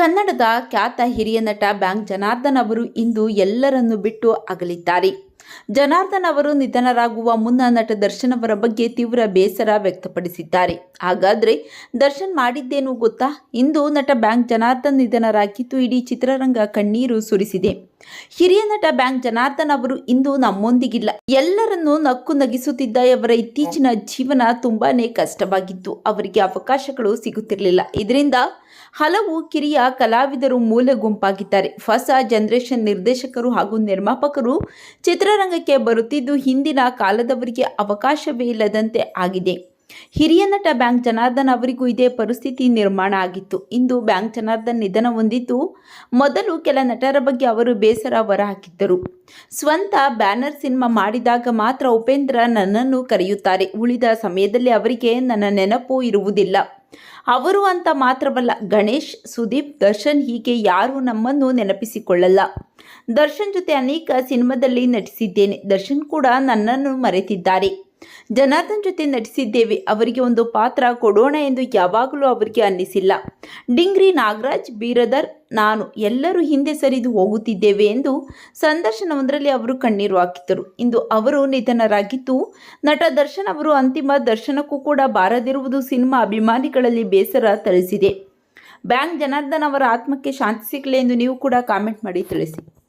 ಕನ್ನಡದ ಖ್ಯಾತ ಹಿರಿಯ ನಟ ಬ್ಯಾಂಕ್ ಜನಾರ್ದನ್ ಅವರು ಇಂದು ಎಲ್ಲರನ್ನು ಬಿಟ್ಟು ಅಗಲಿದ್ದಾರೆ. ಜನಾರ್ದನ್ ಅವರು ನಿಧನರಾಗುವ ಮುನ್ನ ನಟ ದರ್ಶನ್ ಅವರ ಬಗ್ಗೆ ತೀವ್ರ ಬೇಸರ ವ್ಯಕ್ತಪಡಿಸಿದ್ದಾರೆ. ಹಾಗಾದ್ರೆ ದರ್ಶನ್ ಮಾಡಿದ್ದೇನು ಗೊತ್ತಾ? ಇಂದು ನಟ ಬ್ಯಾಂಕ್ ಜನಾರ್ದನ್ ನಿಧನರಾಗಿದ್ದು ಇಡೀ ಚಿತ್ರರಂಗ ಕಣ್ಣೀರು ಸುರಿಸಿದೆ. ಹಿರಿಯ ನಟ ಬ್ಯಾಂಕ್ ಜನಾರ್ದನ್ ಅವರು ಇಂದು ನಮ್ಮೊಂದಿಗಿಲ್ಲ. ಎಲ್ಲರನ್ನೂ ನಕ್ಕು ನಗಿಸುತ್ತಿದ್ದ ಅವರ ಇತ್ತೀಚಿನ ಜೀವನ ತುಂಬಾನೇ ಕಷ್ಟವಾಗಿತ್ತು. ಅವರಿಗೆ ಅವಕಾಶಗಳು ಸಿಗುತ್ತಿರಲಿಲ್ಲ. ಇದರಿಂದ ಹಲವು ಕಿರಿಯ ಕಲಾವಿದರು ಮೂಲ ಗುಂಪಾಗಿದ್ದಾರೆ. ಹೊಸ ಜನರೇಷನ್ ನಿರ್ದೇಶಕರು ಹಾಗೂ ನಿರ್ಮಾಪಕರು ಚಿತ್ರರಂಗಕ್ಕೆ ಬರುತ್ತಿದ್ದು ಹಿಂದಿನ ಕಾಲದವರಿಗೆ ಅವಕಾಶವೇ ಇಲ್ಲದಂತೆ ಆಗಿದೆ. ಹಿರಿಯ ನಟ ಬ್ಯಾಂಕ್ ಜನಾರ್ದನ್ ಅವರಿಗೂ ಇದೇ ಪರಿಸ್ಥಿತಿ ನಿರ್ಮಾಣ ಆಗಿತ್ತು. ಇಂದು ಬ್ಯಾಂಕ್ ಜನಾರ್ದನ್ ನಿಧನ ಹೊಂದಿದ್ದು ಮೊದಲು ಕೆಲ ನಟರ ಬಗ್ಗೆ ಅವರು ಬೇಸರ ಹೊರಹಾಕಿದ್ದರು. ಸ್ವಂತ ಬ್ಯಾನರ್ ಸಿನಿಮಾ ಮಾಡಿದಾಗ ಮಾತ್ರ ಉಪೇಂದ್ರ ನನ್ನನ್ನು ಕರೆಯುತ್ತಾರೆ. ಉಳಿದ ಸಮಯದಲ್ಲಿ ಅವರಿಗೆ ನನ್ನ ನೆನಪು ಇರುವುದಿಲ್ಲ. ಅವರು ಅಂತ ಮಾತ್ರವಲ್ಲ, ಗಣೇಶ್, ಸುದೀಪ್, ದರ್ಶನ್ ಹೀಗೆ ಯಾರೂ ನಮ್ಮನ್ನು ನೆನಪಿಸಿಕೊಳ್ಳಲ್ಲ. ದರ್ಶನ್ ಜೊತೆ ಅನೇಕ ಸಿನಿಮಾದಲ್ಲಿ ನಟಿಸಿದ್ದೇನೆ. ದರ್ಶನ್ ಕೂಡ ನನ್ನನ್ನು ಮರೆತಿದ್ದಾರೆ. ಜನಾರ್ದನ್ ಜೊತೆ ನಟಿಸಿದ್ದೇವೆ. ಅವರಿಗೆ ಒಂದು ಪಾತ್ರ ಕೊಡೋಣ ಎಂದು ಯಾವಾಗಲೂ ಅವರಿಗೆ ಅನ್ನಿಸಿಲ್ಲ. ಡಿಂಗ್ರಿ ನಾಗರಾಜ್, ಬೀರದರ್, ನಾನು ಎಲ್ಲರೂ ಹಿಂದೆ ಸರಿದು ಹೋಗುತ್ತಿದ್ದೇವೆ ಎಂದು ಸಂದರ್ಶನವೊಂದರಲ್ಲಿ ಅವರು ಕಣ್ಣೀರು ಹಾಕಿದ್ದರು. ಇಂದು ಅವರು ನಿಧನರಾಗಿದ್ದು, ನಟ ದರ್ಶನ್ ಅವರು ಅಂತಿಮ ದರ್ಶನಕ್ಕೂ ಕೂಡ ಬಾರದಿರುವುದು ಸಿನಿಮಾ ಅಭಿಮಾನಿಗಳಲ್ಲಿ ಬೇಸರ ತರಿಸಿದೆ. ಬ್ಯಾಂಕ್ ಜನಾರ್ದನ್ ಅವರ ಆತ್ಮಕ್ಕೆ ಶಾಂತಿ ಸಿಗಲಿ ಎಂದು ನೀವು ಕೂಡ ಕಾಮೆಂಟ್ ಮಾಡಿ ತಿಳಿಸಿ.